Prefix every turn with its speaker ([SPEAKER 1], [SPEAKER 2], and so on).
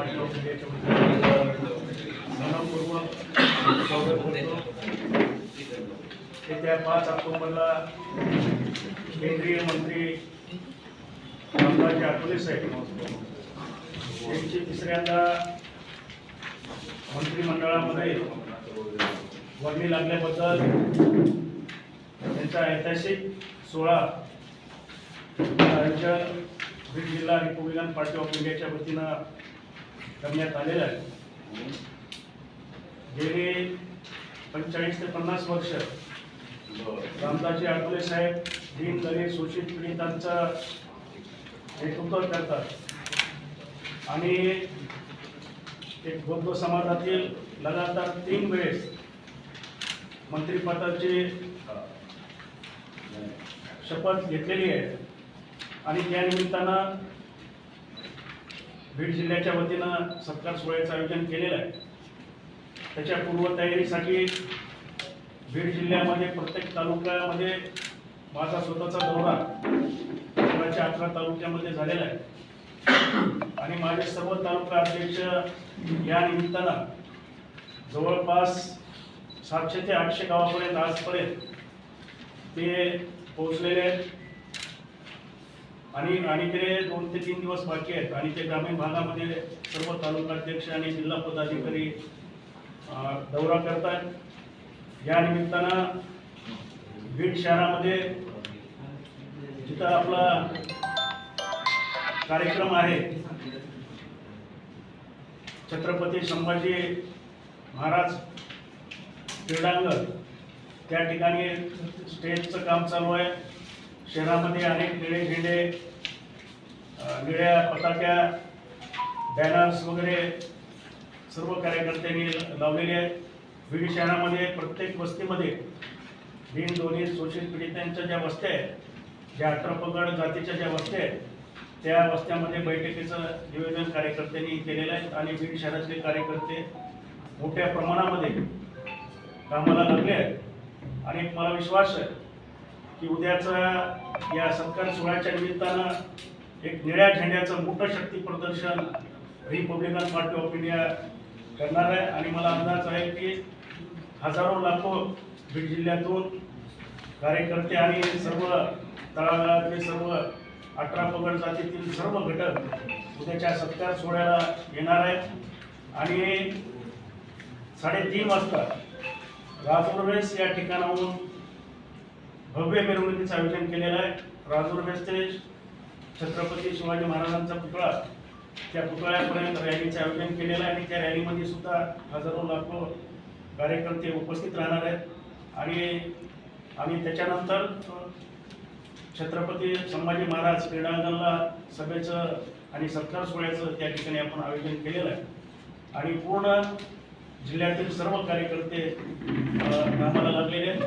[SPEAKER 1] Party येत्या पाच ऑक्टोबरला केंद्रीय मंत्री रामराजे आठवले साहेब यांची तिसऱ्यांदा मंत्रिमंडळामध्ये वर्णी लागल्याबद्दल त्यांचा ऐतिहासिक सोहळा राज्य बीड जिल्हा रिपब्लिकन पार्टी ऑफ इंडियाच्या वतीनं करण्यात आलेला आहे. गेली पंचेचाळीस ते पन्नास वर्ष. रामदासजी आठवले साहेब दीन दलित शोषित पीडितांचं नेतृत्व करतात. आणि एक बौद्ध समाजातील लगातार तीन वेळेस मंत्रिपदाची शपथ घेतलेली आहे. आणि त्या निमित्तानं बीड जिल्ह्याच्या वतीनं सत्कार सोहळ्याचं आयोजन केलेलं आहे. त्याच्या पूर्वतयारीसाठी बीड जिल्ह्यामध्ये प्रत्येक तालुक्यामध्ये माझा स्वतःचा दौरा सोळाच्या अकरा तालुक्यामध्ये झालेला आहे. आणि माझे सर्व तालुका अध्यक्ष या निमित्तानं जवळपास सातशे ते आठशे गावापर्यंत आजपर्यंत ते पोहोचलेले आहेत. आणि आणि ते दोन ते तीन दिवस बाकी आहेत. आणि ते ग्रामीण भागामध्ये सर्व तालुकाध्यक्ष आणि जिल्हा पदाधिकारी दौरा करतात या निमित्तानं बीड शहरामध्ये जिथं आपला कार्यक्रम आहे छत्रपती संभाजी महाराज क्रीडांगण त्या ठिकाणी स्टेजचं काम चालू आहे. शहरामध्ये अनेक निळे झेंडे निळ्या पताक्या बॅनर्स वगैरे सर्व कार्यकर्त्यांनी लावलेले आहेत. बीड शहरामध्ये प्रत्येक वस्तीमध्ये दीन दोन्ही शोषित पीडितांच्या ज्या वस्त्या आहेत ज्या अठरापगड जातीच्या ज्या वस्त्या आहेत त्या वस्त्यामध्ये बैठकीचं नियोजन कार्यकर्त्यांनी केलेलं आहे आणि बीड शहरातले कार्यकर्ते मोठ्या प्रमाणामध्ये कामाला लागले आहेत. आणि मला विश्वास आहे की उद्याचा या सत्कार सोहळ्याच्या निमित्तानं एक निळ्या झेंड्याचं मोठं शक्ती प्रदर्शन रिपब्लिकन पार्टी ऑफ इंडिया करणार आहे. आणि मला अंदाज आहे की हजारो लाखो बीड जिल्ह्यातून कार्यकर्ते आणि सर्व तळागाळातले सर्व अठरा पगड जातीतील सर्व घटक उद्याच्या सत्कार सोहळ्याला येणार आहेत. आणि साडेतीन वाजता राजूरवेस या ठिकाणाहून भव्य मिरवणुकीचं आयोजन केलेलं आहे. राजूर ते छत्रपती शिवाजी महाराजांचा पुतळा. त्या पुतळ्यापर्यंत रॅलीचं आयोजन केलेलं आहे. आणि त्या रॅलीमध्ये सुद्धा हजारो लाखो कार्यकर्ते उपस्थित राहणार आहेत. आणि आणि त्याच्यानंतर छत्रपती संभाजी महाराज क्रीडांगणला सभेचं आणि सत्कार सोहळ्याचं त्या ठिकाणी आपण आयोजन केलेलं आहे. आणि पूर्ण जिल्ह्यातील सर्व कार्यकर्ते कामाला लागलेले आहेत.